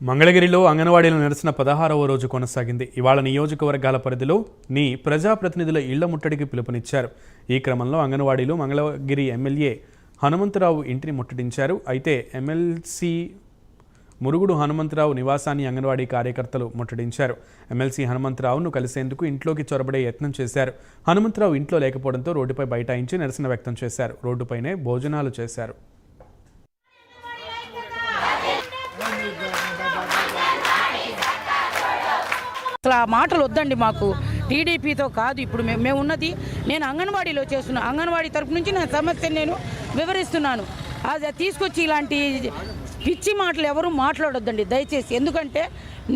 మంగళగిరిలో అంగన్వాడీలు నిరసన పదహారవ రోజు కొనసాగింది. ఇవాళ నియోజకవర్గాల పరిధిలో నీ ప్రజాప్రతినిధుల ఇళ్ళ ముట్టడికి పిలుపునిచ్చారు. ఈ క్రమంలో అంగన్వాడీలు మంగళగిరి ఎమ్మెల్యే హనుమంతరావు ఇంటిని ముట్టడించారు. అయితే ఎమ్మెల్సీ మురుగుడు హనుమంతరావు నివాసాన్ని అంగన్వాడీ కార్యకర్తలు ముట్టడించారు. ఎమ్మెల్సీ హనుమంతరావును కలిసేందుకు ఇంట్లోకి చొరబడే యత్నం చేశారు. హనుమంతరావు ఇంట్లో లేకపోవడంతో రోడ్డుపై బైఠాయించి నిరసన వ్యక్తం చేశారు. రోడ్డుపైనే భోజనాలు చేశారు. అట్లా మాటలు వద్దండి మాకు. టీడీపీతో కాదు ఇప్పుడు మేము మేము ఉన్నది నేను అంగన్వాడీలో చేస్తున్నా. అంగన్వాడీ తరపు నుంచి నా సమస్యను నేను వివరిస్తున్నాను. అది తీసుకొచ్చి ఇలాంటి పిచ్చి మాటలు ఎవరు మాట్లాడొద్దండి దయచేసి. ఎందుకంటే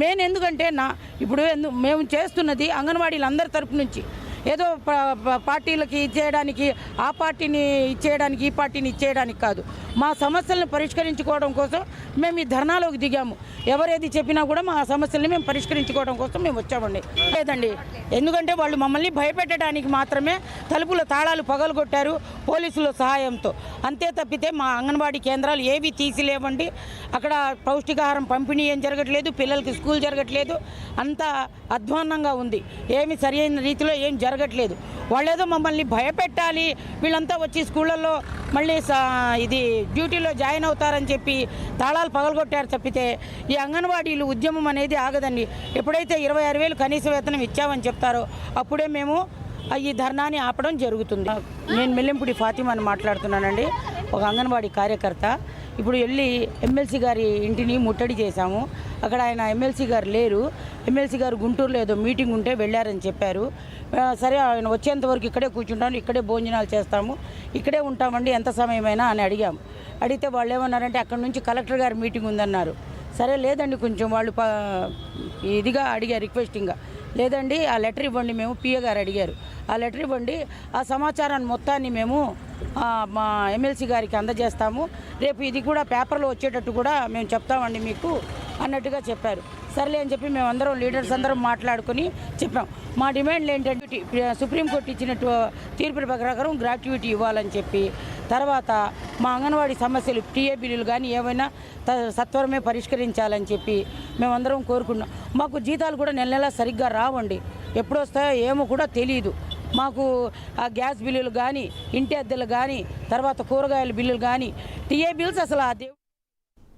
నేను ఎందుకంటే నా ఇప్పుడు ఎందు మేము చేస్తున్నది అంగన్వాడీలు అందరి తరపు నుంచి. ఏదో ప- పార్టీలకి ఇచ్చేయడానికి ఆ పార్టీని ఇచ్చేయడానికి ఈ పార్టీని ఇచ్చేయడానికి కాదు. మా సమస్యలను పరిష్కరించుకోవడం కోసం మేము ఈ ధర్నాలోకి దిగాము. ఎవరేది చెప్పినా కూడా మా సమస్యల్ని మేము పరిష్కరించుకోవడం కోసం మేము వచ్చామండి. లేదండి. ఎందుకంటే వాళ్ళు మమ్మల్ని భయపెట్టడానికి మాత్రమే తలుపుల తాళాలు పగలగొట్టారు పోలీసుల సహాయంతో. అంతే తప్పితే మా అంగన్వాడీ కేంద్రాలు ఏవి తీసిలేవండి. అక్కడ పౌష్టికాహారం పంపిణీ ఏం జరగట్లేదు పిల్లలకి స్కూల్ జరగట్లేదు. అంతా అధ్వాన్నంగా ఉంది. ఏమి సరైన రీతిలో ఏం జరగట్లేదు. వాళ్ళేదో మమ్మల్ని భయపెట్టాలి. వీళ్ళంతా వచ్చి స్కూళ్ళల్లో మళ్ళీ సా- ఇది డ్యూటీలో జాయిన్ అవుతారని చెప్పి తాళాలు పగలగొట్టారు తప్పితే ఈ అంగన్వాడీలు ఉద్యమం అనేది ఆగదండి. ఎప్పుడైతే ఇరవై ఆరు వేలు కనీస వేతనం ఇచ్చామని చెప్తారో అప్పుడే మేము ఈ ధర్నాని ఆపడం జరుగుతుంది. నేను మెల్లింపుడి ఫాతిమాని మాట్లాడుతున్నానండి. ఒక అంగన్వాడీ కార్యకర్త. ఇప్పుడు వెళ్ళి ఎమ్మెల్సీ గారి ఇంటిని ముట్టడి చేశాము. అక్కడ ఆయన ఎమ్మెల్సీ గారు లేరు. ఎమ్మెల్సీ గారు గుంటూరులో ఏదో మీటింగ్ ఉంటే వెళ్ళారని చెప్పారు. సరే ఆయన వచ్చేంత వరకు ఇక్కడే కూర్చుంటాను ఇక్కడే భోజనాలు చేస్తాము ఇక్కడే ఉంటామండి ఎంత సమయమైనా అని అడిగాము అడిగితే వాళ్ళు ఏమన్నారంటే అక్కడ నుంచి కలెక్టర్ గారి మీటింగ్ ఉందన్నారు. సరే లేదండి కొంచెం వాళ్ళు ఇదిగా అడిగారు రిక్వెస్టింగ్గా. లేదండి ఆ లెటర్ ఇవ్వండి మేము పిఏ గారు అడిగారు. ఆ లెటర్ ఇవ్వండి ఆ సమాచారాన్ని మొత్తాన్ని మేము మా ఎమ్మెల్సీ గారికి అందజేస్తాము. రేపు ఇది కూడా పేపర్లో వచ్చేటట్టు కూడా మేము చెప్తామండి మీకు అన్నట్టుగా చెప్పారు. సర్లే అని చెప్పి మేము అందరం లీడర్స్ అందరం మాట్లాడుకుని చెప్పాం. మా డిమాండ్లు ఏంటంటే సుప్రీంకోర్టు ఇచ్చినట్టు తీర్పు ప్రకారం గ్రాట్యుటీ ఇవ్వాలని చెప్పి తర్వాత మా అంగన్వాడీ సమస్యలు టీఏ బిల్లులు కానీ ఏమైనా త- సత్వరమే పరిష్కరించాలని చెప్పి మేమందరం కోరుకున్నాం. మాకు జీతాలు కూడా నెల నెల సరిగ్గా రావండి. ఎప్పుడొస్తాయో ఏమో కూడా తెలియదు మాకు ఆ గ్యాస్ బిల్లులు కానీ ఇంటి అద్దెలు కానీ తర్వాత కూరగాయల బిల్లులు కానీ టీఏ బిల్స్ అసలు ఆ దేవు